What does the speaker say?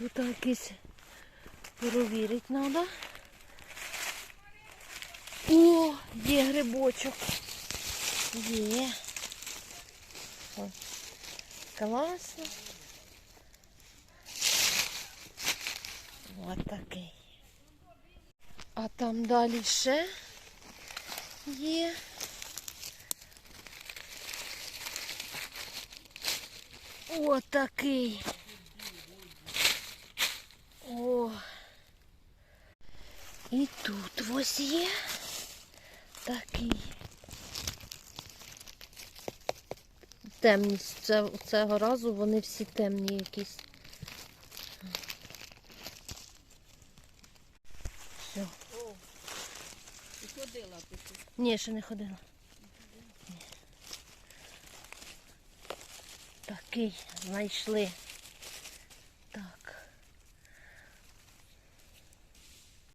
Тут якийсь перевірити треба. О, є грибочок. Є. Ой, класно. Ось такий. А там далі ще є. Ось такий. О. І тут ось є такий. Темні. Це, цього разу вони всі темні якісь. Все. О, і ходила тут. Ні, ще не ходила. Такий знайшли.